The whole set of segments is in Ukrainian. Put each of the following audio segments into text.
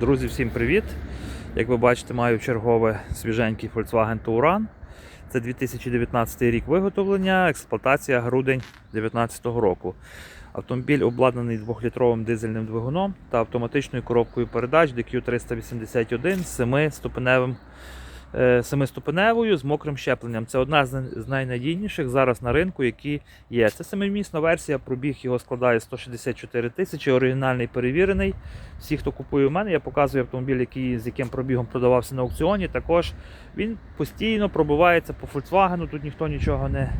Друзі, всім привіт! Як ви бачите, маю чергове свіженький Volkswagen Touran. Це 2019 рік виготовлення, експлуатація грудень 2019 року. Автомобіль обладнаний 2-літровим дизельним двигуном та автоматичною коробкою передач DQ381 з 7-ступеневим. Е, Семиступеневою з мокрим щепленням. Це одна з найнадійніших зараз на ринку, які є. Це семимісна версія, пробіг його складає 164 тисячі, оригінальний перевірений. Всі, хто купує у мене, я показую автомобіль, який, з яким пробігом продавався на аукціоні. Також він постійно пробивається по Volkswagen. Тут ніхто нічого не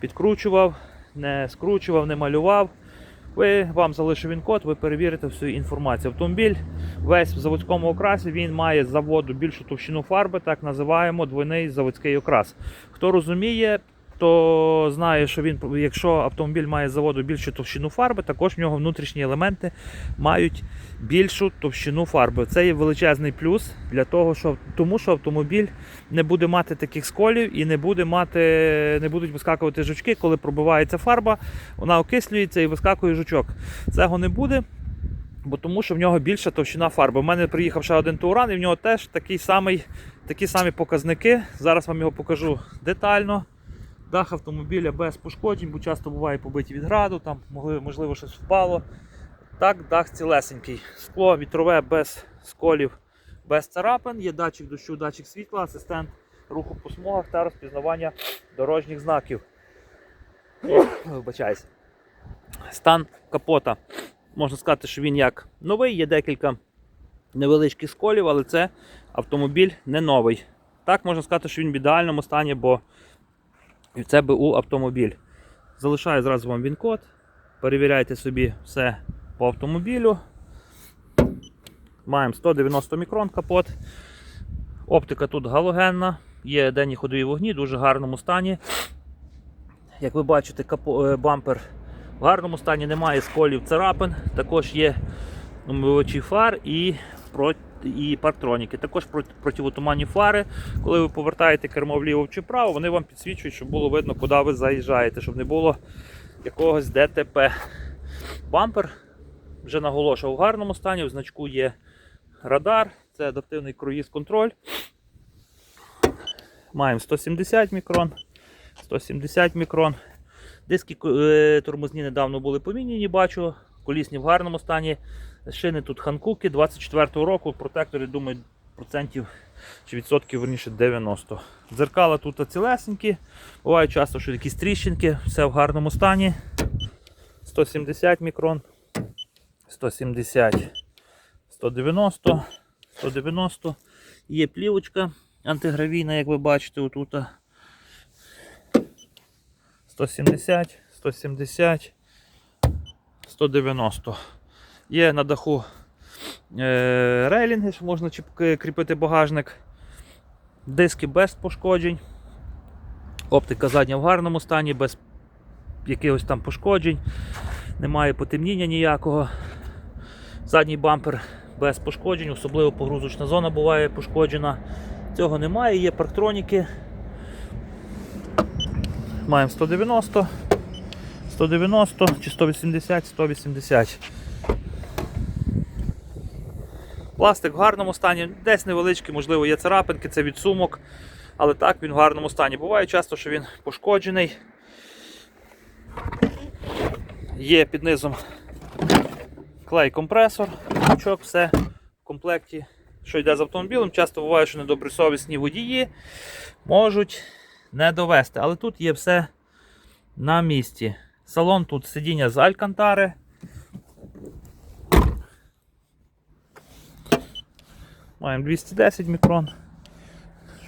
підкручував, не скручував, не малював. Ви вам залишу він код, ви перевірите всю інформацію. Автомобіль весь в заводському окрасі, він має з заводу більшу товщину фарби, так називаємо двойний заводський окрас. Хто розуміє, то знає, що він, якщо автомобіль має з заводу більшу товщину фарби, також в нього внутрішні елементи мають більшу товщину фарби. Це є величезний плюс для того, що тому що автомобіль не буде мати таких сколів і не буде мати, не будуть вискакувати жучки, коли пробивається фарба, вона окислюється і вискакує жучок. Цього не буде. Бо тому що в нього більша товщина фарби. У мене приїхав ще один Туран, і в нього теж такий самий, такі самі показники. Зараз вам його покажу детально. Дах автомобіля без пошкоджень, бо часто буває побиті від граду, там можливо щось впало. Так, дах цілесенький. Скло вітрове без сколів, без царапин. Є датчик дощу, датчик світла, асистент руху по смугах та розпізнавання дорожніх знаків. Вибачаюсь. Стан капота. Можна сказати, що він як новий, є декілька невеличких сколів, але це автомобіль не новий. Так можна сказати, що він в ідеальному стані, бо це БУ автомобіль. Залишаю зразу вам він-код. Перевіряйте собі все по автомобілю. Маємо 190 мікрон капот. Оптика тут галогенна, є денні ходові вогні, в дуже гарному стані. Як ви бачите, е, бампер в гарному стані, немає сколів царапин, також є омивачі фар і, і парктроніки. Також противотуманні фари. Коли ви повертаєте кермо вліво чи вправо, вони вам підсвічують, щоб було видно, куди ви заїжджаєте, щоб не було якогось ДТП. Бампер вже наголошував в гарному стані, в значку є радар, це адаптивний круїз контроль. Маємо 170 мікрон, 170 мікрон. Диски е, тормозні недавно були поміняні, бачу. Колісні в гарному стані. Шини тут ханкуки 24-го року, протектори, думаю, процентів чи відсотків верніше 90. Дзеркала тут цілесенькі. Буває часто, що якісь тріщинки, все в гарному стані. 170 мікрон, 170, 190, 190. Є плівочка антигравійна, як ви бачите, отут. 170, 170, 190. Є на даху е, рейлінги, що можна кріпити багажник. Диски без пошкоджень. Оптика задня в гарному стані, без якихось там пошкоджень. Немає потемніння ніякого. Задній бампер без пошкоджень, особливо погрузочна зона буває пошкоджена. Цього немає, є парктроніки. Маємо 190, 190 чи 180, 180. Пластик в гарному стані, десь невеличкий, можливо, є царапинки, це від сумок, але так він в гарному стані. Буває часто, що він пошкоджений. Є під низом клей компресор, крючок, все в комплекті, що йде з автомобілем. Часто буває, що недобросовісні водії можуть не довести, але тут є все на місці. Салон тут сидіння з Алькантари. Маємо 210 мікрон.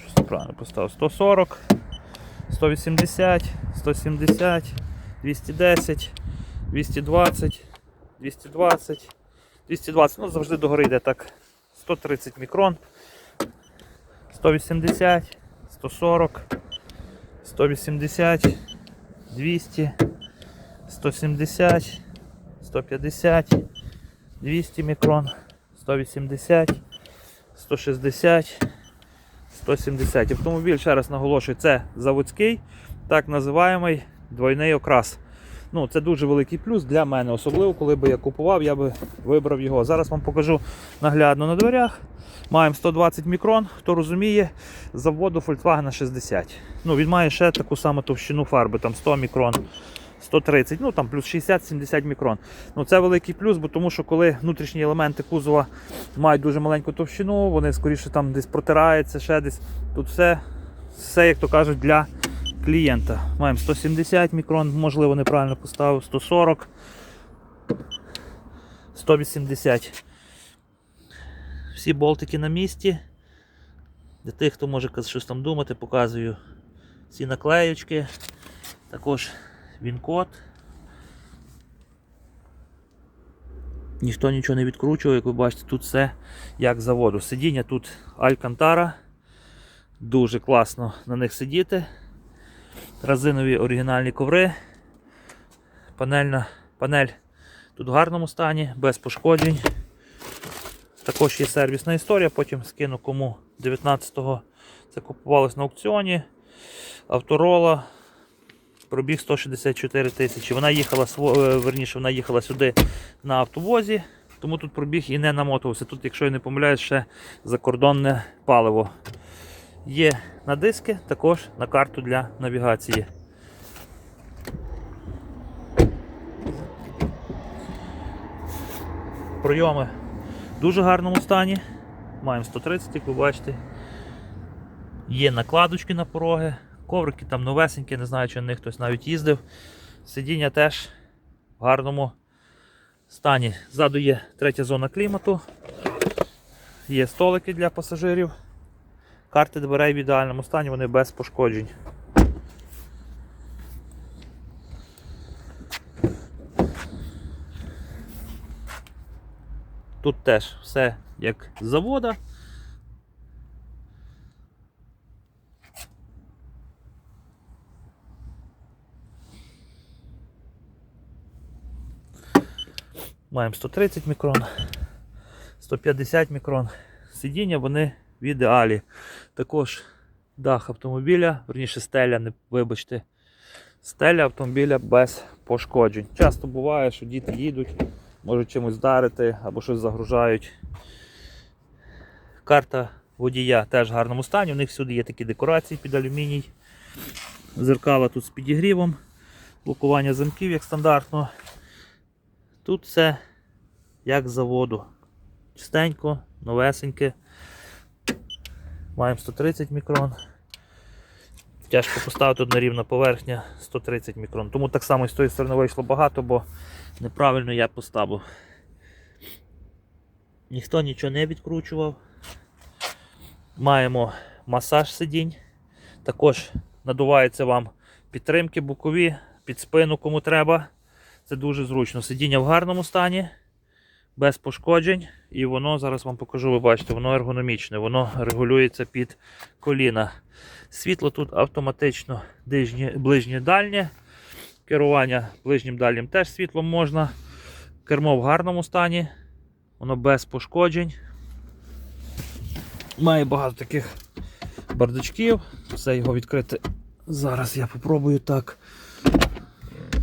Щось правильно поставив. 140, 180, 170, 210, 220, 220, 220. Ну, завжди догори йде так. 130 мікрон, 180, 140, 180, 200, 170, 150, 200 мікрон, 180, 160, 170. Автомобіль, ще раз наголошую, це заводський, так називаємий двойний окрас. Ну, це дуже великий плюс для мене. Особливо, коли би я купував, я би вибрав його. Зараз вам покажу наглядно на дверях. Маємо 120 мікрон, хто розуміє, заводу Volkswagen 60. Ну, він має ще таку саму товщину фарби, там 100 мікрон. 130, ну там плюс 60-70 мікрон. Ну це великий плюс, бо тому що коли внутрішні елементи кузова мають дуже маленьку товщину, вони скоріше там десь протираються, ще десь. Тут все, все як то кажуть, для клієнта. Маємо 170 мікрон, можливо, неправильно поставив, 140, 180. Всі болтики на місці. Для тих, хто може щось там думати, показую ці наклеючки. Також він-код. Ніхто нічого не відкручував, як ви бачите, тут все як заводу. Сидіння тут Алькантара. Дуже класно на них сидіти. Резинові оригінальні коври. Панельна, панель тут в гарному стані, без пошкоджень. Також є сервісна історія, потім скину кому 19-го це купувалось на аукціоні. Авторола. Пробіг 164 тисячі. Вона їхала е, верніше, вона їхала сюди на автовозі, тому тут пробіг і не намотувався. Тут, якщо я не помиляюсь, ще закордонне паливо. Є на диски, також на карту для навігації. Пройоми в дуже гарному стані. Маємо 130, як ви бачите. Є накладочки на пороги, коврики там новесенькі, не знаю, чи на них хтось навіть їздив. Сидіння теж в гарному стані. Ззаду є третя зона клімату. Є столики для пасажирів. Карти дверей в ідеальному стані, вони без пошкоджень. Тут теж все як з завода. Маємо 130 мікрон, 150 мікрон. Сидіння вони в ідеалі. Також дах автомобіля, верніше стеля, не вибачте, стеля автомобіля без пошкоджень. Часто буває, що діти їдуть, можуть чимось вдарити або щось загружають. Карта водія теж в гарному стані. У них всюди є такі декорації під алюміній. Зеркала тут з підігрівом, блокування замків як стандартно. Тут все як заводу. Чистенько, новесеньке. Маємо 130 мікрон. Тяжко поставити одна рівна поверхня 130 мікрон. Тому так само і з тої сторони вийшло багато, бо неправильно я поставив. Ніхто нічого не відкручував. Маємо масаж сидінь. Також надуваються вам підтримки бокові, під спину кому треба. Це дуже зручно. Сидіння в гарному стані, без пошкоджень. І воно, зараз вам покажу, ви бачите, воно ергономічне, воно регулюється під коліна. Світло тут автоматично ближнє, дальнє. Керування ближнім дальнім теж світлом можна. Кермо в гарному стані, воно без пошкоджень. Має багато таких бардачків. Все його відкрити. Зараз я попробую так.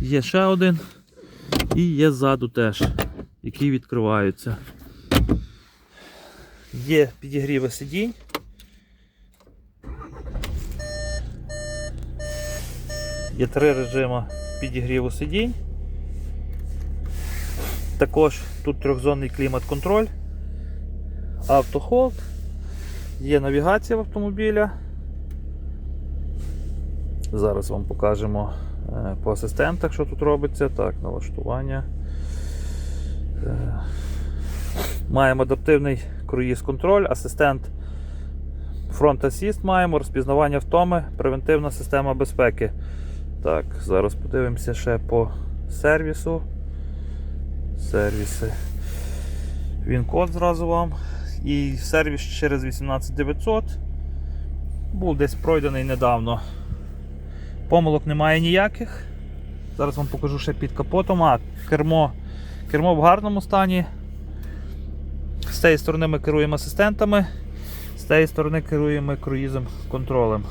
Є ще один. І є ззаду теж, які відкриваються. Є підігріви сидінь. Є три режими підігріву сидінь. Також тут трьохзонний клімат-контроль, автохолд, є навігація в автомобіля. Зараз вам покажемо по асистентах, що тут робиться. Так, налаштування. Е, Маємо адаптивний круїз-контроль, асистент Front Assist маємо, розпізнавання втоми, превентивна система безпеки. Так, зараз подивимося ще по сервісу. Сервіси. Він код зразу вам. І сервіс через 18900. Був десь пройдений недавно. Помилок немає ніяких. Зараз вам покажу ще під капотом. А, кермо, кермо в гарному стані. З цієї сторони ми керуємо асистентами, з цієї сторони керуємо круїзом контролем.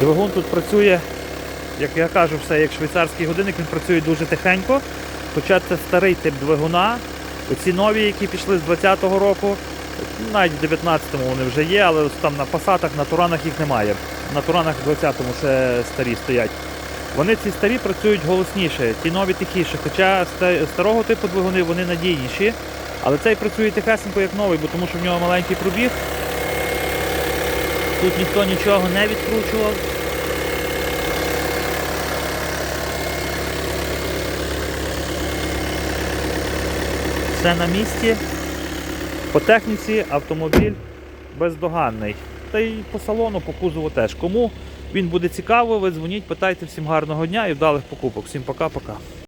Двигун тут працює як я кажу, все як швейцарський годинник, він працює дуже тихенько. Хоча це старий тип двигуна. Оці нові, які пішли з 20-го року, навіть в 19-му вони вже є, але там на пасатах, на туранах їх немає. На туранах в 20-му ще старі стоять. Вони ці старі працюють голосніше, ті нові тихіше. Хоча старого типу двигуни вони надійніші. Але цей працює тихесенько як новий, бо тому що в нього маленький пробіг. Тут ніхто нічого не відкручував. Все на місці. По техніці автомобіль бездоганний. Та й по салону, по кузову теж. Кому він буде цікавий, ви дзвоніть, питайте всім гарного дня і вдалих покупок. Всім пока-пока.